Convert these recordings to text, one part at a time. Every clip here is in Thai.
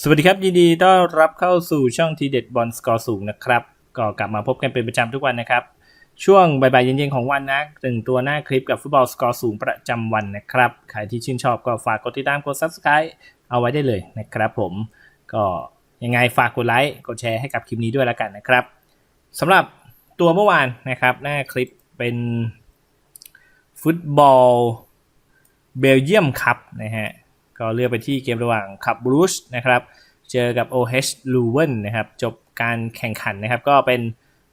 สวัสดีครับ ยินดีต้อนรับเข้าสู่ช่องทีเด็ดบอลสกอร์สูงนะครับ ก็กลับมาพบกันเป็นประจำทุกวันนะครับ ช่วงบ่ายๆเย็นๆของวันนะตึงตัวหน้าคลิปกับฟุตบอลสกอร์สูงประจำวันนะครับ ใครที่ชื่นชอบก็ฝากกดติดตามกด subscribe เอาไว้ได้เลยนะครับผมก็ยังไงฝากกดไลค์กดแชร์ให้กับคลิปนี้ด้วยแล้วกันนะครับสำหรับตัวเมื่อวานนะครับหน้าคลิปเป็นฟุตบอลเบลเยียมคัพนะฮะ ก็เลือกไปที่เกมระหว่างคับบรูชนะครับ เจอกับ OH l u w e n นะครับ จบการแข่งขันนะครับ ก็เป็น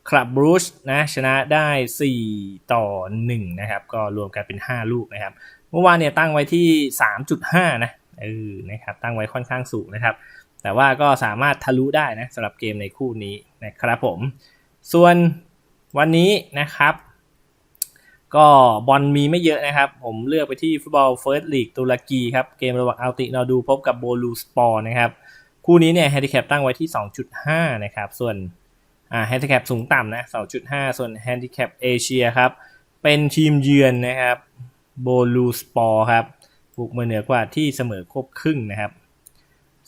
คลับบรูชนะชนะได้ 4 ต่อ 1 นะครับ ก็รวมกันเป็น 5 ลูกนะครับ เมื่อวานเนี่ยตั้งไว้ที่ 3.5 นะเออนะครับ ตั้งไว้ค่อนข้างสูงนะครับ แต่ว่าก็สามารถทะลุได้นะสำหรับเกมในคู่นี้นะครับผม ส่วนวันนี้นะครับ ก็บอลมีไม่เยอะนะครับ ผมเลือกไปที่ฟุตบอลเฟิร์สลีกตุรกีครับ เกมระหว่างอัลตินอดูพบกับโบลูสปอร์นะครับ คู่นี้เนี่ยแฮนดิแคปตั้งไว้ที่ 2.5 นะครับ ส่วนอ่าแฮนดิแคปสูงต่ำนะ2.5 ส่วนแฮนดิแคปเอเชียครับ เป็นทีมเยือนนะครับโบลูสปอร์ครับบุกมาเหนือกว่าที่เสมอครบครึ่งนะครับ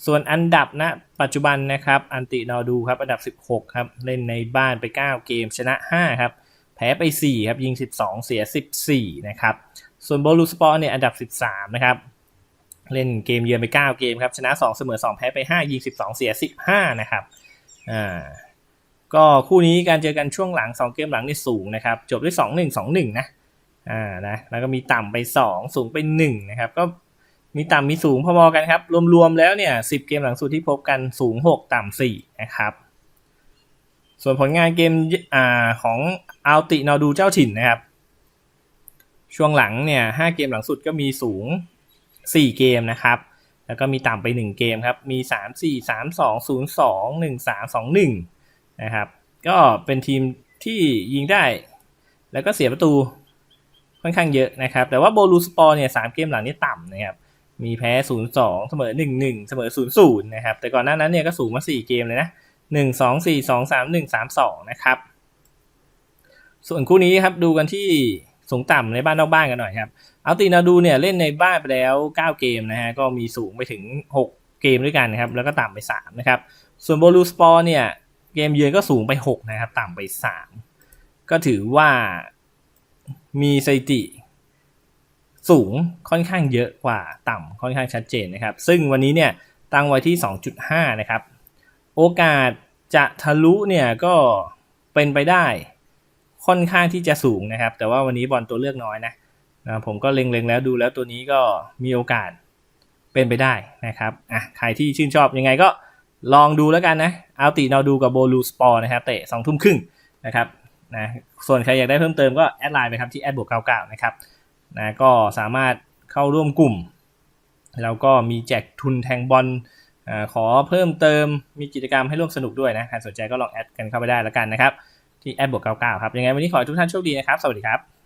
ส่วนอันดับณปัจจุบันนะครับ อันตินอดูครับ อันดับ 16 ครับ เล่นในบ้านไป 9 เกมชนะ 5 ครับ แพ้ไป 4 ครับ ยิง 12 เสีย 14 นะครับ ส่วนโบลูสปอร์เนี่ยอันดับ 13 นะครับ เล่นเกมเยือนไป 9 เกมครับ ชนะ 2 เสมอ 2 แพ้ไป 5 ยิง 12 เสีย 15 นะครับอ่าก็คู่นี้การเจอกันช่วงหลัง 2 เกมหลังนี่สูงนะครับ จบด้วย 2-1 2-1 นะอ่านะแล้วก็มีต่ำไป 2 สูงไป 1 นะครับ ก็มีต่ำมีสูงพอๆกันครับ รวมๆแล้วเนี่ย 10 เกมหลังสุดที่พบกันสูง 6 ต่ำ4นะครับ ส่วนผลงานเกมอ่าของอัลตินอดูเจ้าถิ่นนะครับ ช่วงหลังเนี่ยห้าเกมหลังสุดก็มีสูง 4 เกมนะครับ แล้วก็มีต่ำไป 1 เกมครับ มี 3 4 3 2 0 2 1 3 2 1 นะครับ ก็เป็นทีมที่ยิงได้ แล้วก็เสียประตูค่อนข้างเยอะนะครับ แต่ว่าโบลูสปอร์เนี่ยสเกมหลังนี่ต่ำนะครับ มีแพ้ 0 2 เสมอ 1 1 เสมอ 0 0 นะครับ แต่ก่อนหน้านั้นเนี่ยก็สูงมา 4 เกมเลยนะ หนึ่งสองสี่สองสามหนึ่งสามสองนะครับ ส่วนคู่นี้ครับดูกันที่สูงต่ำในบ้านนอกบ้านกันหน่อยครับเอาตีนาดูเนี่ยเล่นในบ้านไปแล้ว 9 เกมนะฮะก็มีสูงไปถึง 6 เกมด้วยกันนะครับแล้วก็ต่ำไป 3 นะครับ ส่วนโบลูสปอร์เนี่ยเกมเยือนก็สูงไป 6 นะครับ ต่ำไป 3 ก็ถือว่ามีสถิติสูงค่อนข้างเยอะกว่าต่ำค่อนข้างชัดเจนนะครับ ซึ่งวันนี้เนี่ยตั้งไว้ที่ 2.5 นะครับ โอกาสจะทะลุเนี่ยก็เป็นไปได้ค่อนข้างที่จะสูงนะครับ แต่ว่าวันนี้บอลตัวเลือกน้อยนะนะผมก็เล็งๆแล้วดูแล้วตัวนี้ก็มีโอกาสเป็นไปได้นะครับอะใครที่ชื่นชอบยังไงก็ลองดูแล้วกันนะเอาตีนอดูกับโบลูสปอร์นะครับเตะสองทุ่มครึ่งนะครับนะส่วนใครอยากได้เพิ่มเติมก็แอดไลน์ไปครับที่แอดบวกเก้านะครับนะก็สามารถเข้าร่วมกลุ่ม แล้วก็มีแจกทุนแทงบอล อขอเพิ่มเติมมีกิจกรรมให้ร่วมสนุกด้วยนะใครสนใจก็ลองแอดกันเข้าไปได้แล้วกันนะครับ ที่แอดบวก99ครับ ยังไงวันนี้ขอให้ทุกท่านโชคดีนะครับ สวัสดีครับ